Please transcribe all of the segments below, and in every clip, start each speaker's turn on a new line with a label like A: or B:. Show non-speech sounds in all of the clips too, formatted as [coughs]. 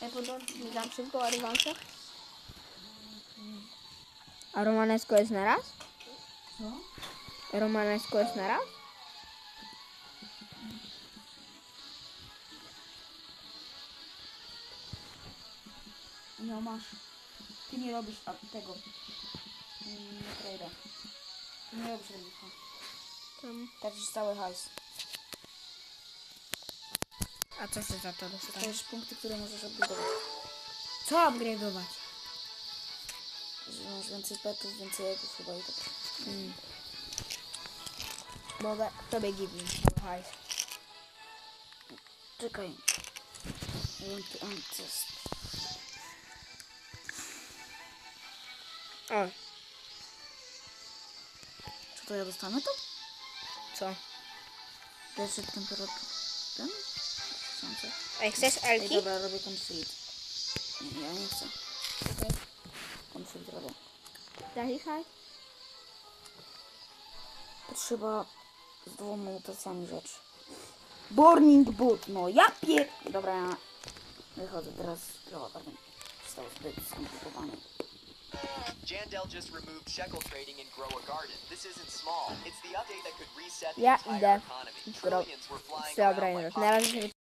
A: Podam szybko arogancja.
B: A Romanesko jest na raz?
C: Co?
B: Romanesko jest na raz?
C: No masz. Ty nie robisz a, tego. Mm, Nie trade'a. Ty nie robisz rebucha.
B: Tam.
C: Tracisz cały hajs.
B: A co się za to dostanie?
C: Dostajesz punkty, które możesz upgrade'ować.
B: Co upgrade'ować?
C: Że masz więcej petów, więcej egów chyba i tak.
B: Hmm. Mogę tobie give hajs.
C: Czekaj.
B: O,
C: Czy to ja dostanę to?
B: co?
C: Pierwszy temperatur. Ten? Słońce.
B: Ej, chcesz
C: Ej,
B: Elki?
C: dobra, robię conflict. Nie, ja nie chcę. Robię. Potrzeba z dwoma rzeczy. Burning Boot, no ja pier... Dobra, ja wychodzę teraz z pardon. Zostało zbyt skomplikowane.
D: Jandel just removed shekel trading in Grow a Garden. This isn't small. It's the update that could reset the
B: Ja
D: entire
B: idę.
D: economy. Trillions were flying around like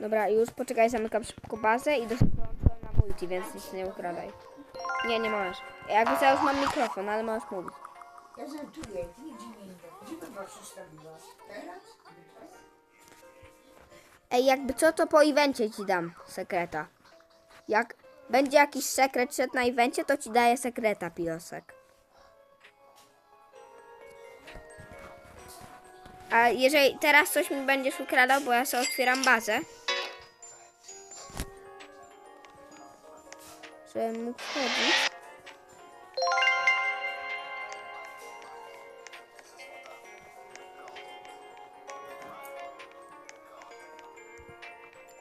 B: Dobra, już poczekaj, zamykam szybko bazę i dołączyłem na multi, więc nic nie ukradaj. Nie, nie możesz. Jakby ja już mam mikrofon, ale możesz mówić.
C: Ja żartuję, ty nie. Gdzie by was przestawiła? Teraz?
B: Ej, jakby co, to po evencie ci dam sekreta. Jak będzie jakiś sekret szedł na evencie, to ci daję sekreta, pilosek. A jeżeli teraz coś mi będziesz ukradał, bo ja sobie otwieram bazę. Żebym mógł wchodzić.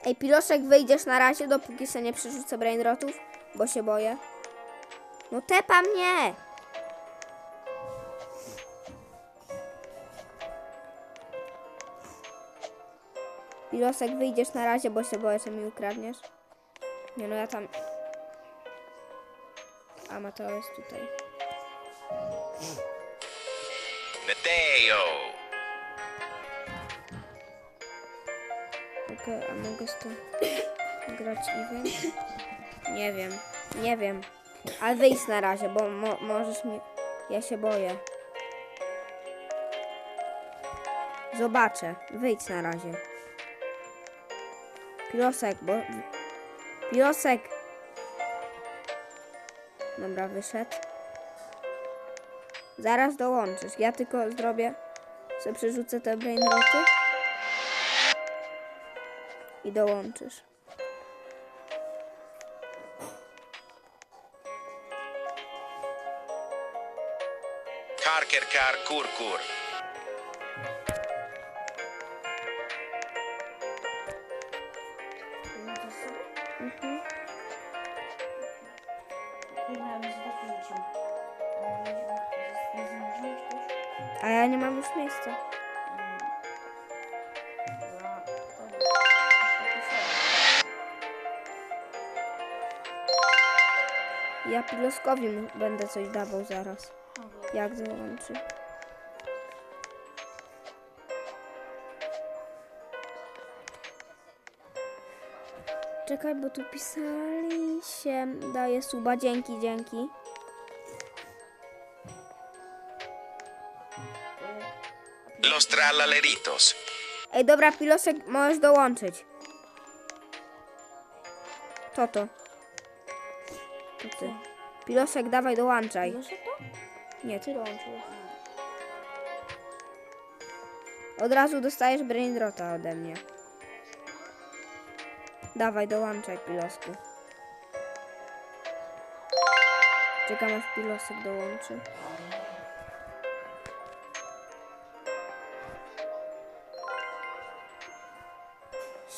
B: Ej, piloszek, wyjdziesz na razie, dopóki się nie przerzucę brainrotów, bo się boję. No tepa mnie! Pilosek, wyjdziesz na razie, bo się boję, że mi ukradniesz. Nie no, ja tam... Jest tutaj.
E: Mateo.
B: Okej, a mogę z tym grać event? Nie wiem, nie wiem. Ale wyjdź na razie, bo mo możesz mi... Ja się boję. Zobaczę. Wyjdź na razie. Pilosek, bo... Pilosek! Dobra, wyszedł. Zaraz dołączysz. Ja tylko zrobię... sobie przerzucę te brainroty. I dołączysz.
E: Karker kar kurkur.
B: Mhm. A ja nie mam już miejsca. Ja piloskowi będę coś dawał zaraz. Jak dołączy. Czekaj, bo tu pisali się. Daje suba. Dzięki, dzięki.
E: Los tralaleritos.
B: Ej, dobra, pilosek, możesz dołączyć. To to. To ty. Pilosek, dawaj, dołączaj. Nie, ty dołączyłeś. Od razu dostajesz brainrota ode mnie. Dawaj, dołączaj pilosku. Czekam aż pilosek dołączy.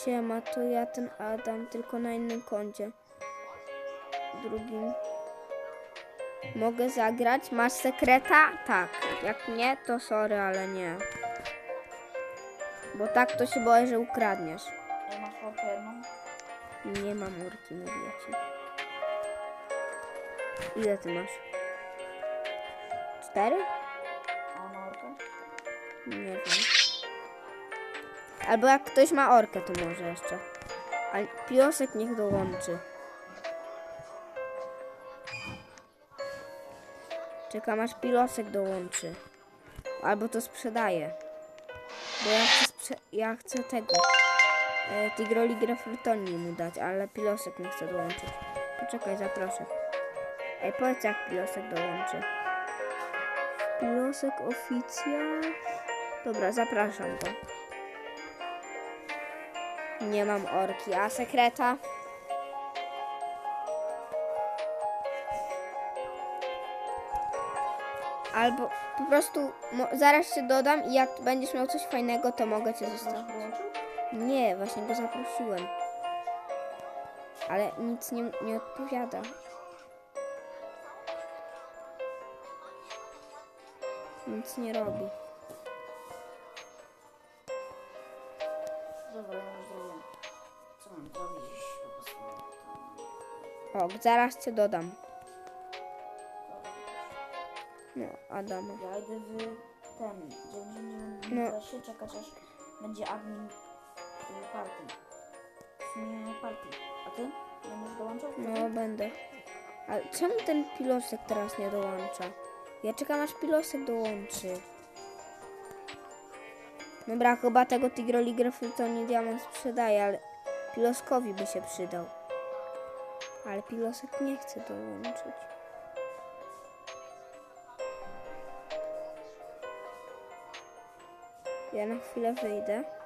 B: Siema, to ja ten Adam, tylko na innym koncie. Drugim. Mogę zagrać? Masz sekreta? Tak. Jak nie, to sorry, ale nie. Bo tak to się boję, że ukradniesz.
C: Ja masz łapę jedną?
B: Nie mam urki, mówię ci. Ile ty masz? Cztery?
C: A na orkę?
B: Nie wiem. Albo jak ktoś ma orkę, to może jeszcze. Ale piosek niech dołączy. Czekam aż pilosek dołączy. Albo to sprzedaje. Bo ja chcę, sprze- ja chcę tego. E, Tigroligra Frytoni mu dać, ale pilosek nie chce dołączyć. Poczekaj, zaproszę. Ej, powiedz jak pilosek dołączy. Pilosek oficjal. Dobra, zapraszam go. Nie mam orki, a sekreta? Albo po prostu zaraz się dodam i jak będziesz miał coś fajnego, to mogę cię zostawić. Nie, właśnie go zaprosiłem. Ale nic nie, nie odpowiada. Nic nie robi.
C: Dobra, ja już zrobiłem. Co mam zrobić?
B: O, zaraz cię dodam. No, Adama.
C: Ja idę w ten 99
B: No.
C: no. się czekać aż będzie admin y, party. sumie partii. A ty? Będziesz dołączał?
B: No, będę. Ale czemu ten pilosek teraz nie dołącza? Ja czekam aż pilosek dołączy. Dobra, chyba tego Tigroligra Frytoni Diamond sprzedaje, ale piloskowi by się przydał. Ale pilosek nie chce dołączyć. Ja na chwilę wyjdę.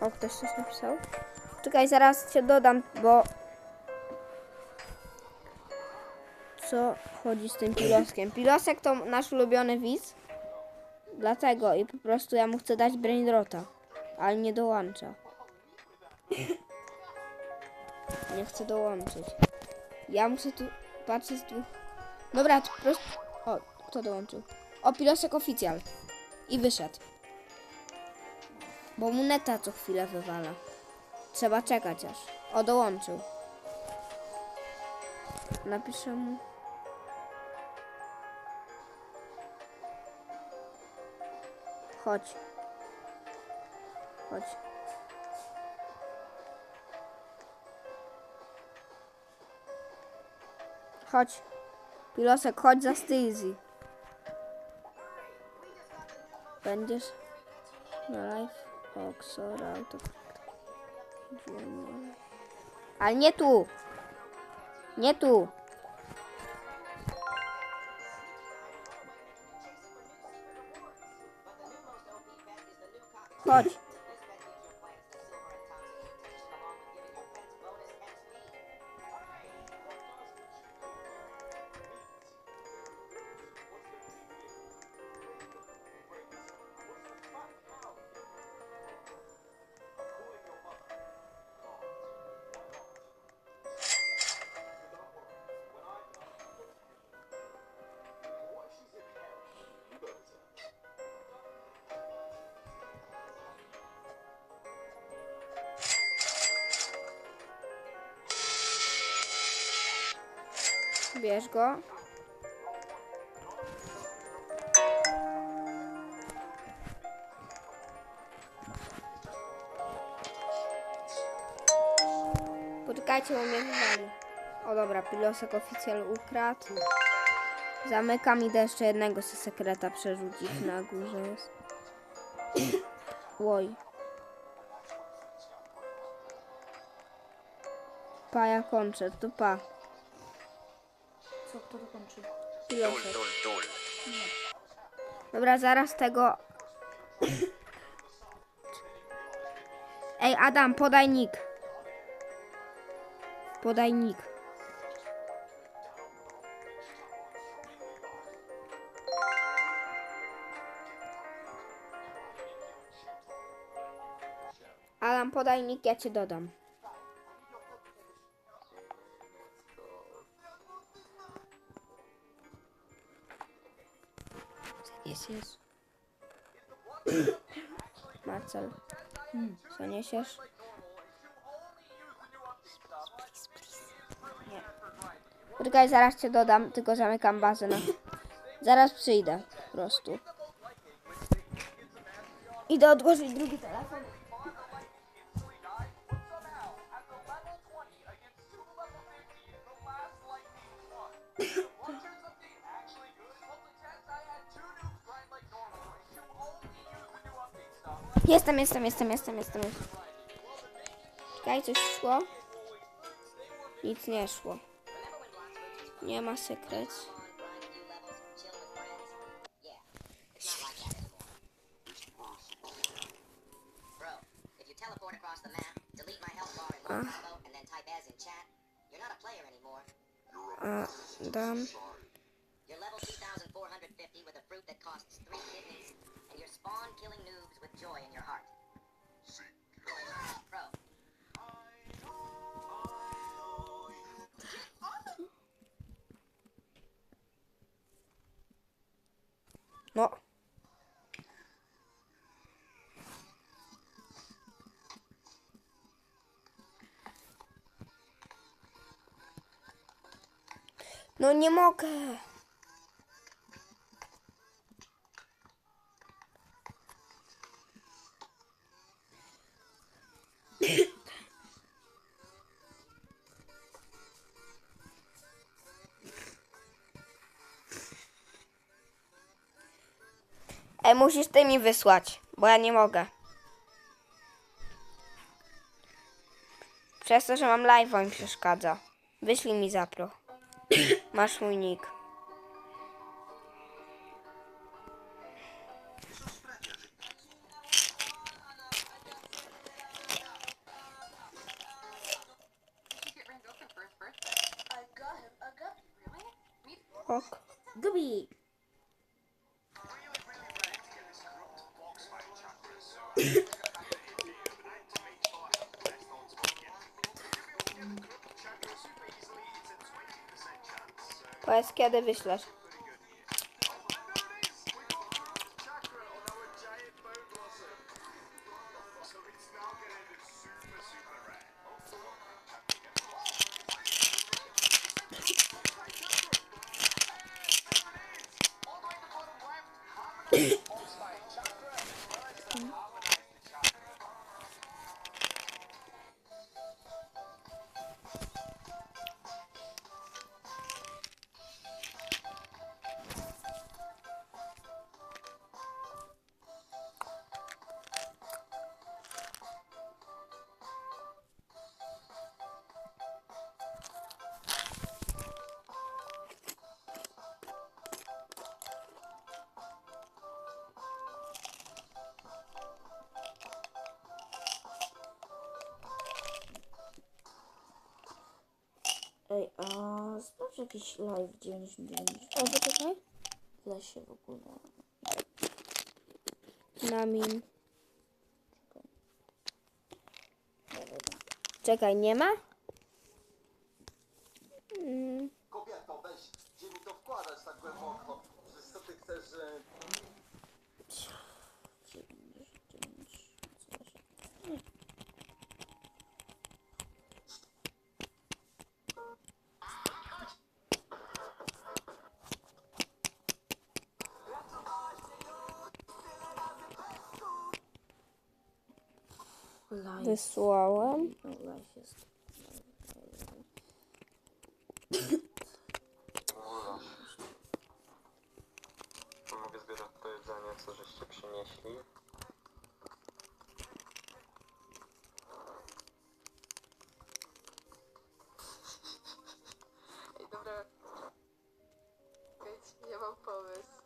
B: O, ktoś coś napisał? Czekaj, zaraz cię dodam, bo... Co chodzi z tym piloskiem? Pilosek to nasz ulubiony widz. Dlatego i po prostu ja mu chcę dać brainrota, ale nie dołącza. [laughs] Nie chcę dołączyć. Ja muszę tu patrzeć z dwóch... Dobra, to po prostu... O, kto dołączył? O, pilosek oficjal. I wyszedł. Bo mu neta co chwilę wywala. Trzeba czekać aż. O, dołączył. Napiszę mu. Chodź. Chodź. Chodź. Pilosek, chodź za Stizzy. Będziesz na live Oxor auto. Ale nie tu. Nie tu. Chodź. Bierz go. Poczekajcie, bo mnie wywali. O dobra, pilosek oficjal ukradł. Zamykam, idę jeszcze jednego ze sekreta przerzucić na górze [coughs] jest. Oj. Pa, ja kończę, to pa.
C: To kończy?
E: Dul, dul, dul.
B: Dobra, zaraz tego. Ej, Adam, podaj nick. Podaj nick. Adam, podaj nick, ja cię dodam. Jest. [clears throat] Marcel, co niesiesz? Poczekaj, zaraz cię dodam, tylko zamykam bazę. Na... Zaraz przyjdę, po prostu. Idę odłożyć drugi telefon. Jestem, jestem, jestem, jestem, jestem. Czekaj, coś szło? Nic nie szło. Nie ma sekret.
F: A
B: dam.
F: You're level 2,450 with a fruit that costs three kidneys, and you're spawn killing noobs
B: No nie mogę. Ej, musisz ty mi wysłać, bo ja nie mogę. Przez to, że mam live mi przeszkadza. Wyślij mi zapro. Masz mój nick. Powiedz
C: Ej, a sprawdź jakiś live 99
B: O, poczekaj.
C: w lesie w ogóle.
B: Na min. Czekaj, nie ma? Mm,
G: Kobieto, weź, gdzie mi to wkładasz tak głęboko? Przecież co ty chcesz, że...
B: wysłałem.
G: Mogę zbierać to jedzenie, co żeście przynieśli.
A: Ej, dobra. Wiecie, ja mam pomysł.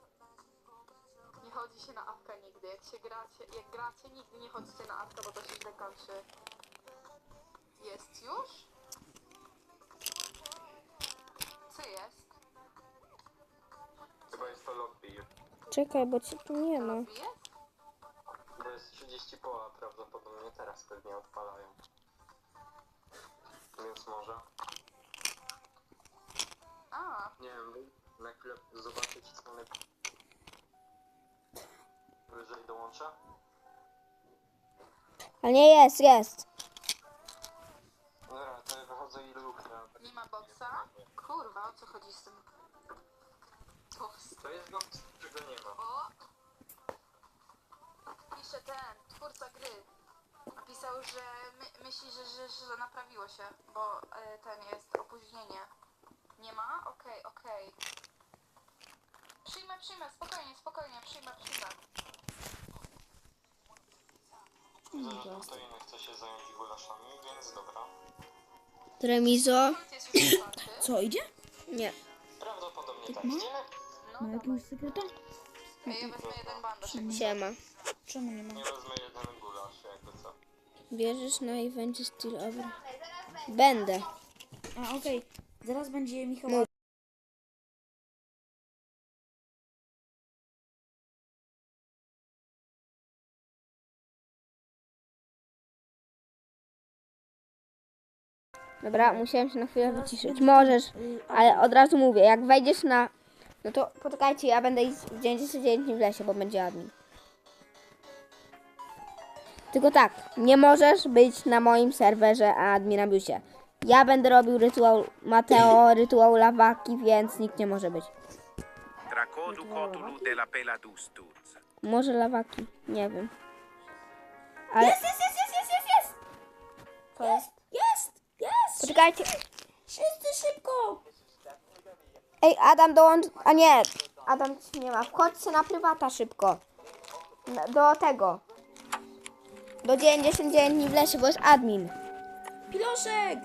A: Nie chodzi się na apka nigdy. Jak się gracie, jak gracie, nigdy nie chodźcie na apka, bo to się źle kończy. Jest już? Co jest?
G: Chyba jest to lobby,
B: Czekaj, bo cię tu nie ma.
A: Lobby jest?
G: bo jest 30 poła, prawdopodobnie teraz pewnie odpalają. Więc może.
A: A,
G: Nie wiem, na chwilę zobaczyć co one... Jeżeli dołączę?
B: Ale nie jest, jest.
G: Dobra, to ja wychodzę i ruchnę.
A: nie ma boksa? Kurwa, o co chodzi z tym? Boks.
G: To jest box, czego nie ma.
A: O! Pisze ten, twórca gry. Napisał, że my, myśli, że, że, że naprawiło się, bo e, ten jest opóźnienie. Nie ma? Okej, okej. Przyjmę, przyjmę, spokojnie, spokojnie, przyjmę, przyjmę.
G: Widzę, że kto inny chce się zająć gulaszami, więc dobra.
A: Otwarty. [coughs]
C: Co, idzie?
B: Nie.
G: Prawdopodobnie tak.
C: ma?
G: Idziemy?
A: No,
C: Ma jakiegoś sekreta?
A: Ej, ja wezmę jeden bandaż.
B: Siema.
C: Czemu nie ma?
G: Nie wezmę jeden gulasz, jakby co.
B: Bierzesz na evencie Steel Over? Będę.
C: A, okej. Zaraz będzie Michał.
B: Dobra, musiałem się na chwilę wyciszyć. Możesz, ale od razu mówię, jak wejdziesz na No to poczekajcie, ja będę iść w dzień 10 dni w lesie, bo będzie admin. Tylko tak, nie możesz być na moim serwerze admirabiusie. Ja będę robił rytuał Mateo, rytuał lawaki, więc nikt nie może być.
E: Tracodu cotulu de la peladustus.
B: Może lawaki, nie wiem. Ale
C: Jest, jest, jest, jest, jest, jest, jest!
B: to jest...
C: Jest!
B: Poczekajcie.
C: Wszyscy szybko!
B: Ej, Adam dołącz... A nie, Adam ci nie ma. Wchodźcie na prywata szybko. Do tego. Do 99 dni w lesie, bo jest admin.
C: Piloszek!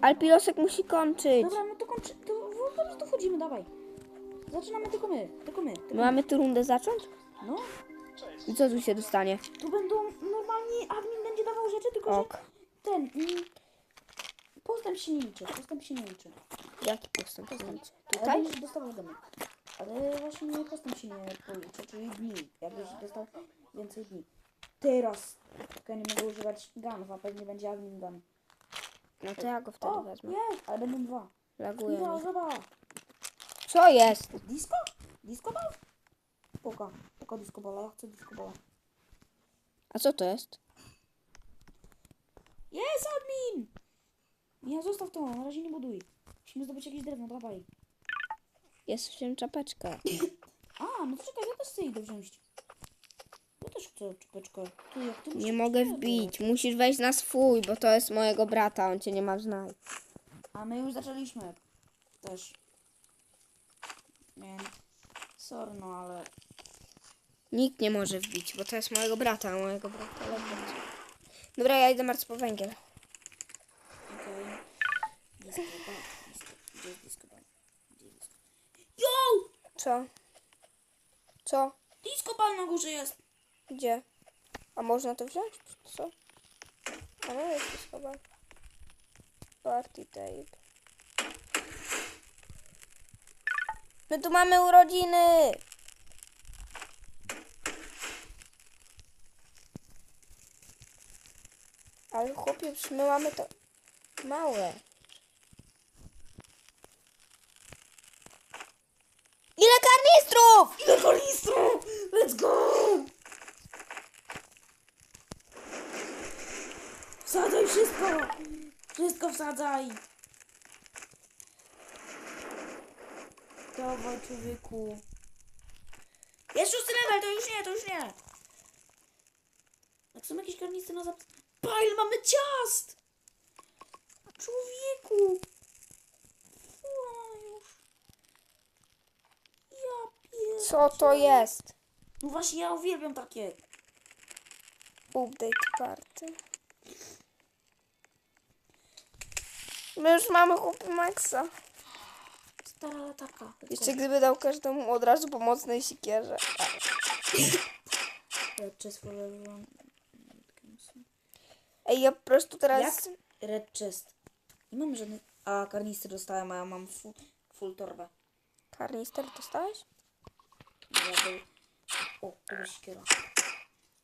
B: Ale pilosek musi kończyć.
C: Dobra, no to kończy. To po prostu wchodzimy, dawaj. Zaczynamy tylko my, tylko my. Tylko
B: My mamy tu rundę zacząć?
C: No,
B: I co tu się dostanie?
C: tu będą normalnie admin będzie dawał rzeczy, tylko
B: Ok.
C: że ten. Mm, postęp się nie liczy, postęp się nie liczy.
B: Jaki postęp?
C: Ale
B: Tutaj?
C: będziesz dostawał domy. Ale właśnie postęp się nie policzy, czyli dni. Jakbyś dostał więcej dni. Teraz tylko nie mogę używać gunów, a pewnie będzie admin gun.
B: No to ja go wtedy
C: O,
B: wezmę.
C: jest, ale będą dwa.
B: Laguje
C: Dwa,
B: mi.
C: zobacz.
B: Co jest?
C: Disco? Disco ball? Poka, poka disco balla, ja chcę disco balla.
B: A co to jest?
C: Jest admin! Ja zostaw to, na razie nie buduj. Musimy zdobyć jakieś drewno, dawaj.
B: Jest w tym czapeczka.
C: A, no to czekaj, ja też chcę idę wziąć. Ja też chcę czapeczkę. Ty, jak ty
B: Nie
C: musisz
B: mogę
C: nie,
B: wbić. Musisz wejść na swój, bo to jest mojego brata. On cię nie ma znać.
C: A my już zaczęliśmy. Też. Więc... Sorry, no ale...
B: Nikt nie może wbić, bo to jest mojego brata, a mojego brata lepiej. Dobra, ja idę martw po węgiel.
C: Disco ball. Disco. Gdzie jest disco ball? Gdzie jest disco Yo!
B: Co? Co?
C: Disco ball na górze jest!
B: Gdzie? A można to wziąć? Co? A no jest to schowa. Party tape. My tu mamy urodziny! Ale chłopie, my mamy to małe. Ile karnistrów?
C: Ile tornistru! Let's go! Wsadzaj wszystko! Wsadzaj! Dawaj, człowieku. Jest szósty level, to już nie, to już nie. Jak są jakieś karnicy na zap... Pile, mamy ciast! Człowieku! Już. Ja pier...
B: Co to jest?
C: No właśnie, ja uwielbiam takie.
B: Update karty. My już mamy chłopy Maxa.
C: Stara latarka.
B: Jeszcze gdyby dał każdemu od razu pomocnej sikierze.
C: Red chest forever.
B: Ej, ja po prostu teraz...
C: Jak? Red chest. Nie mam żadnych... A, karnistry dostałem, a ja mam full, full torbę.
B: Karnister dostałeś?
C: Ja był... O, to jest siekiera.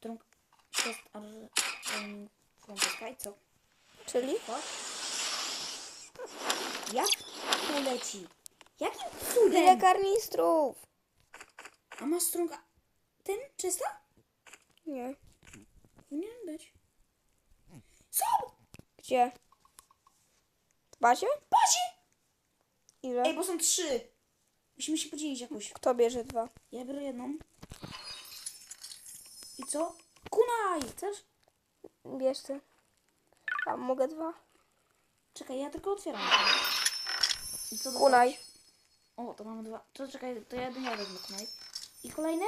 C: Trunk... Chest ar... Um, from the sky, co?
B: Czyli?
C: Jak to leci? Jakim
B: Ile
C: cudem?
B: karnistrów?
C: A masz strunga... Ten? Czysta?
B: Nie.
C: Powinien być. Są!
B: Gdzie? W bazie?
C: Bazie!
B: Ile?
C: Ej, bo są trzy. Musimy się podzielić jakoś.
B: Kto bierze dwa?
C: Ja biorę jedną. I co? Kunaj! Chcesz?
B: Bierz ty. A mogę dwa?
C: Czekaj, ja tylko otwieram. I co
B: Kunaj.
C: O, to mamy dwa. To czekaj, to ja jedynie wezmę kunaj. I kolejne?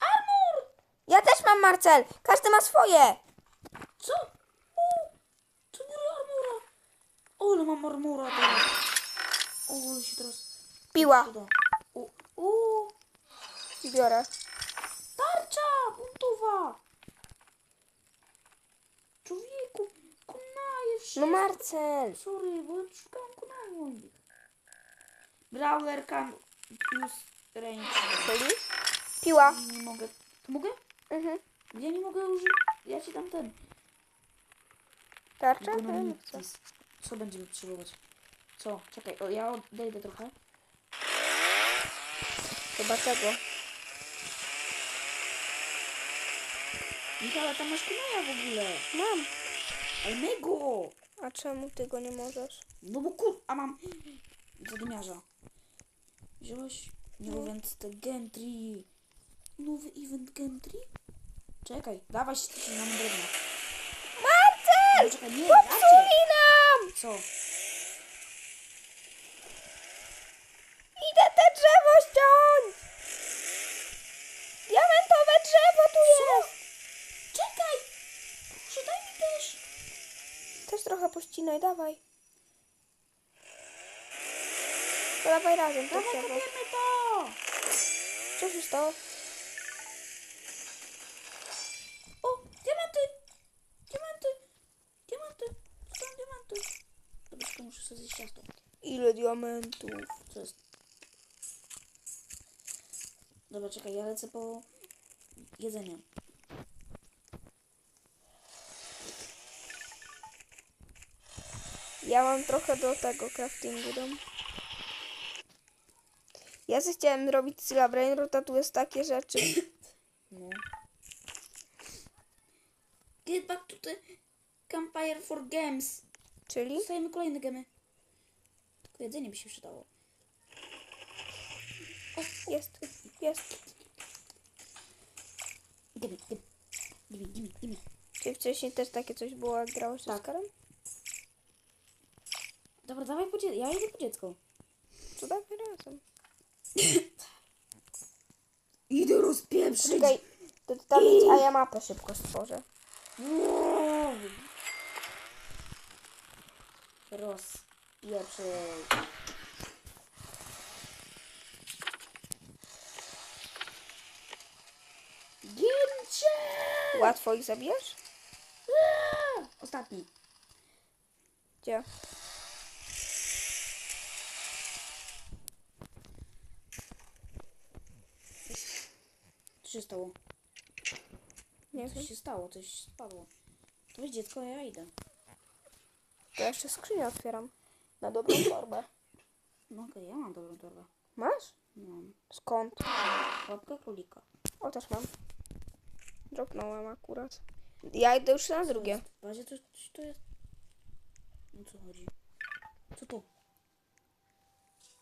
C: Armor!
B: Ja też mam Marcel! Każdy ma swoje!
C: Co? O! To nie armora! O, ale mam armora teraz. O, ale się teraz...
B: Piła.
C: O, o!
B: Biorę.
C: Tarcza! Buntowa! Człowieku!
B: No Marcel!
C: Sorry, bo szukałam kunaju. Brawler can use range.
B: Czyli? Piła.
C: Nie mogę. To mogę?
B: Mhm.
C: Ja nie mogę użyć. Ja ci dam ten.
B: Tarcza? Nie.
C: Co będziemy potrzebować? Co? Czekaj, o, ja odejdę trochę.
B: Chyba tego.
C: Michał, a tam masz kumaja w ogóle.
B: Mam.
C: Ale my go.
B: A czemu ty go nie możesz?
C: No bo kur... A mam... Zadymiarza. Wziąłeś nowy event te Gentry. Nowy event Gentry? Czekaj, dawaj się na nam drewno.
B: Marcel!
C: No, czekaj, nie.
B: Popsuli nam!
C: Co?
B: Idę te drzewo ściąć! Diamentowe drzewo tu jest!
C: Czekaj! Proszę, daj mi też.
B: Też trochę pościnaj, dawaj. To dawaj razem to
C: Dawaj, kopiemy to!
B: Co się stało?
C: O, diamenty! Diamenty! Diamenty! Są diamenty! Dobra, czekaj, muszę sobie zjeść ciasto.
B: Ile diamentów?
C: Co jest? Dobra, czekaj, ja lecę po jedzenie.
B: Ja mam trochę do tego craftingu dom. Ja chciałem robić Sila Brainrot, a tu jest takie rzeczy.
C: No. [coughs] Get back to the campfire for games.
B: Czyli?
C: Dostajemy kolejne gemy. Tylko jedzenie by się przydało.
B: Jest, jest.
C: Gimme, gimme. Gimme, gimme, gimme.
B: Czy wcześniej też takie coś było, jak grałeś
C: Tak.
B: z Karem?
C: Dobra, dawaj po dziecko. Ja idę po dziecko.
B: To dawaj razem. [clears throat]
C: Idę rozpieprzyć.
B: Czekaj, to ty tam idź, a ja mapę szybko stworzę. [clears throat]
C: Rozpieprzyć. Gimcie!
B: Łatwo ich zabijesz? [clears throat]
C: Ostatni.
B: Gdzie?
C: Się stało?
B: Nie wiem.
C: Coś się stało, coś spadło. To jest dziecko, ja idę.
B: To jeszcze skrzynię otwieram. Na dobrą [coughs] formę.
C: No okej, ja mam dobrą torbę.
B: Masz?
C: Mam.
B: Skąd?
C: Łapkę królika.
B: O, też mam. Dropnąłem akurat. Ja idę już na drugie.
C: W bazie to, to jest... O co chodzi? Co to?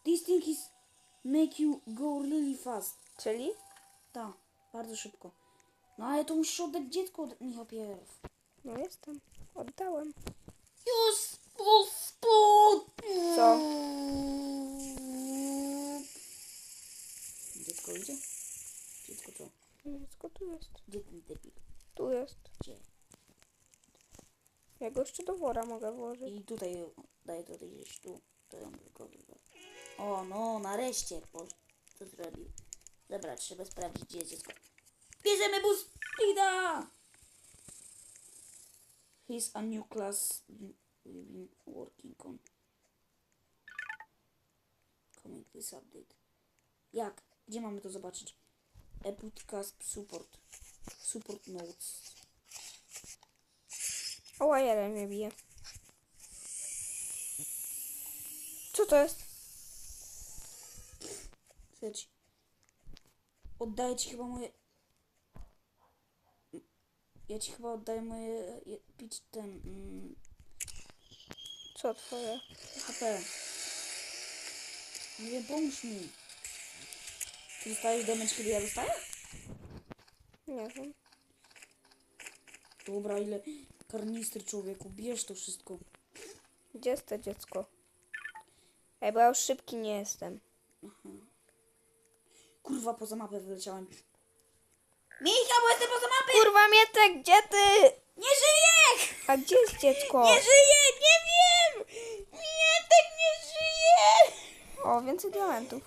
C: This thing is make you go really fast.
B: Czyli?
C: Tak, bardzo szybko. No ale to musisz oddać dziecko od Michał pierw.
B: No jestem. Oddałem.
C: Już spod...
B: Co?
C: Dziecko idzie? Dziecko co?
B: Dziecko tu jest.
C: Gdzie ten debil?
B: Tu jest.
C: Gdzie?
B: Ja go jeszcze do wora mogę włożyć.
C: I tutaj daj to gdzieś tu. To ją tylko O no, nareszcie. Bo co zrobił? Dobra, trzeba sprawdzić gdzie jest dziecko. Bierzemy bus! Ida! He's a new class we've been working on. Comment this update. Jak? Gdzie mamy to zobaczyć? Eputcast support. Support notes.
B: O, jeden mnie bije. Co to jest?
C: Słuchajcie. Oddaję ci chyba moje... Ja ci chyba oddaję moje... je- Pić ten... Mm,
B: Co twoje?
C: HP. Nie wiem, pomóż mi. Ty dostajesz damage, kiedy ja dostaję?
B: Nie wiem.
C: Dobra, ile karnistry człowieku. Bierz to wszystko.
B: Gdzie jest to dziecko? Ej, bo ja już szybki nie jestem.
C: Kurwa, poza mapę wyleciałem. Michał, bo jestem poza mapy!
B: Kurwa, Mietek, gdzie ty?
C: Nie żyję!
B: A gdzie jest dziecko?
C: Nie żyję! Nie wiem! Mietek nie żyje!
B: O, więcej diamentów.